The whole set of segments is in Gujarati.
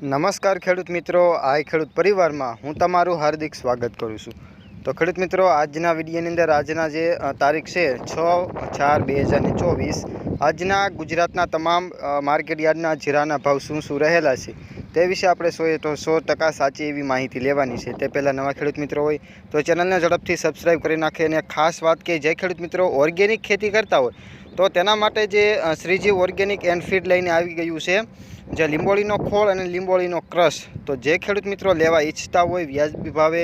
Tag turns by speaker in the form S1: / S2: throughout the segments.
S1: નમસ્કાર ખેડૂત મિત્રો આ ખેડૂત પરિવારમાં હું તમારું હાર્દિક સ્વાગત કરું છું. તો ખેડૂત મિત્રો, આજના વિડીયોની અંદર આજના જે તારીખ છે, છ ચાર બે હજાર ચોવીસ, આજના ગુજરાતના તમામ માર્કેટ યાર્ડના જીરાના ભાવ શું શું રહેલા છે? તે વિશે આપણે સો તો સો ટકા સાચી એવી માહિતી લેવાની છે. તે પહેલાં નવા ખેડૂત મિત્રો હોય તો ચેનલને ઝડપથી સબસ્ક્રાઈબ કરી નાખે અને ખાસ વાત કે જે ખેડૂત મિત્રો ઓર્ગેનિક ખેતી કરતા હોય તો તેના માટે જે શ્રીજી ઓર્ગેનિક એન્ડફીડ લઈને આવી ગયું છે, જે લીંબોળીનો ખોળ અને લીંબોળીનો ક્રશ તો જે ખેડૂત મિત્રો લેવા ઈચ્છતા હોય વ્યાજબી ભાવે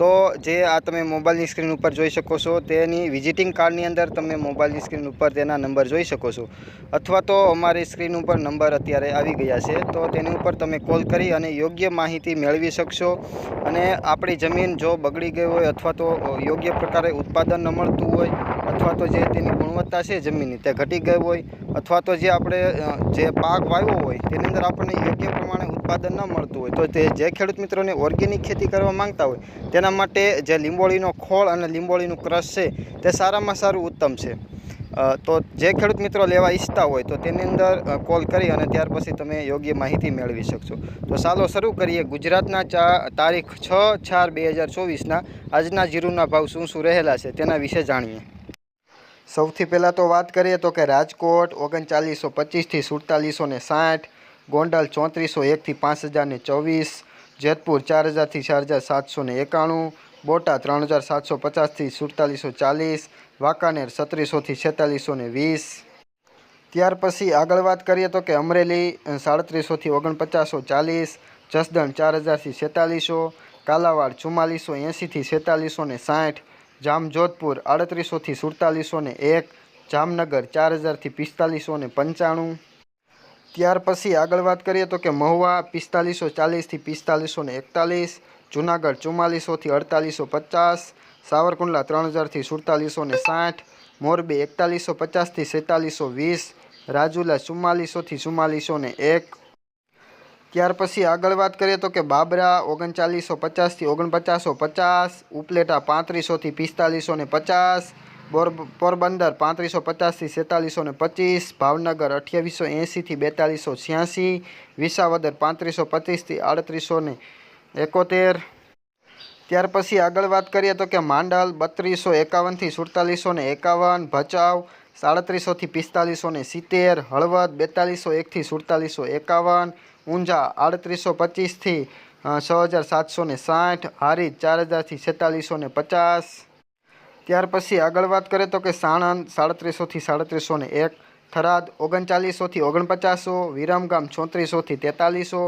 S1: તો જે આ તમે મોબાઈલની સ્ક્રીન ઉપર જોઈ શકો છો, તેની વિઝિટિંગ કાર્ડની અંદર તમે મોબાઈલની સ્ક્રીન ઉપર તેના નંબર જોઈ શકો છો. અથવા તો અમારી સ્ક્રીન ઉપર નંબર અત્યારે આવી ગયા છે, તો તેની ઉપર તમે કોલ કરી અને યોગ્ય માહિતી મેળવી શકશો. અને આપણી જમીન જો બગડી ગઈ હોય અથવા તો યોગ્ય પ્રકારે ઉત્પાદન ન મળતું હોય, અથવા તો જે તેની ગુણવત્તા છે જમીનની તે ઘટી ગઈ હોય, અથવા તો જે આપણે જે પાક વાવ્યો હોય, તેની અંદર આપણને યોગ્ય પ્રમાણે ઉત્પાદન ન મળતું હોય. તો તે જે ખેડૂત મિત્રોને ઓર્ગેનિક ખેતી કરવા માંગતા હોય, તેના માટે જે લીંબોળીનો ખોળ અને લીંબોળીનું ક્રશ છે, તે સારામાં સારું ઉત્તમ છે. તો જે ખેડૂત મિત્રો લેવા ઈચ્છતા હોય, તો તેની અંદર કોલ કરી અને ત્યાર પછી તમે યોગ્ય માહિતી મેળવી શકશો. તો ચાલો શરૂ કરીએ ગુજરાતના ચા, તારીખ છ ચાર બે હજાર ચોવીસના. આજના જીરુના ભાવ શું શું રહેલા છે, તેના વિશે જાણીએ. સૌથી પહેલાં તો વાત કરીએ તો કે રાજકોટ ઓગણચાલીસો પચીસથી સુડતાલીસો ને સાઠ ગોંડલ ચોત્રીસો એકથી પાંચ હજાર ને ચોવીસ, જેતપુર ચાર હજારથી ચાર હજાર સાતસો ને એકાણું, બોટાદ ત્રણ હજાર સાતસો પચાસથી સુડતાલીસો ચાલીસ, વાંકાનેર સત્રીસોથી છેતાલીસો ને વીસ. ત્યાર પછી આગળ વાત કરીએ તો કે અમરેલી સાડત્રીસોથી ઓગણપચાસો ચાલીસ, જસદણ ચાર હજારથી છેતાલીસો, કાલાવાડ ચુમ્માલીસો એંસીથી છેતાલીસો ને સાઠ, જામજોધપુર આડત્રીસોથી સુડતાલીસો ને એક, જામનગર ચાર હજારથી પિસ્તાલીસો ને પંચાણું ત્યાર પછી આગળ વાત કરીએ તો કે મહુવા પિસ્તાલીસો ચાલીસથી પિસ્તાલીસો ને એકતાલીસ, જુનાગઢ ચુમ્માલીસોથી અડતાલીસો પચાસ, સાવરકુંડલા ત્રણ હજારથી સુડતાલીસો ને સાઠ, મોરબી એકતાલીસો પચાસથી સેતાલીસો વીસ, રાજુલા ચુમ્માલીસોથી ચુમ્માલીસો ને એક. ત્યાર પછી આગળ વાત કરીએ તો કે બાબરા ઓગણચાલીસો પચાસથી ઓગણપચાસો પચાસ, ઉપલેટા પાંત્રીસોથી પિસ્તાલીસો ને પચાસ બોર પોરબંદર પાંત્રીસો પચાસથી સેતાલીસો ને પચીસ, ભાવનગર અઠ્યાવીસો એંશીથી બેતાલીસો છ્યાસી વિસાવદર પાંત્રીસો પચીસથી આડત્રીસો ને એકોતેર. ત્યાર પછી આગળ વાત કરીએ તો કે માંડલ બત્રીસો એકાવનથી સુડતાલીસો ને એકાવન, ભચાઉ સાડત્રીસોથી પિસ્તાલીસો ને સિત્તેર, હળવદ બેતાલીસો એકથી સુડતાલીસો એકાવન, ઊંઝા આડત્રીસો પચીસથી છ હજાર સાતસો ને સાઠ હારીત ચાર હજારથી છેતાલીસો ને પચાસ. ત્યાર પછી આગળ વાત કરીએ તો કે સાણંદ સાડત્રીસોથી સાડત્રીસો ને એક, થરાદ ઓગણચાલીસોથી ઓગણપચાસો વિરમગામ ચોત્રીસોથી તેતાલીસો,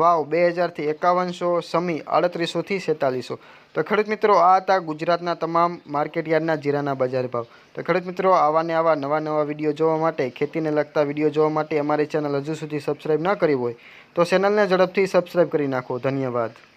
S1: વાવ બે હજારથી એકાવનસો, સમી આડત્રીસોથી સેતાલીસો. તો ખેડૂત મિત્રો, આ હતા ગુજરાતના તમામ માર્કેટ યાર્ડના જીરાના બજાર ભાવ. તો ખેડૂત મિત્રો, આવા ને આવા નવા નવા વીડિયો જોવા માટે, ખેતીને લગતા વીડિયો જોવા માટે અમારી ચેનલ હજુ સુધી સબસ્ક્રાઈબ ન કરી હોય, તો ચેનલને ઝડપથી સબસ્ક્રાઈબ કરી નાખો. ધન્યવાદ.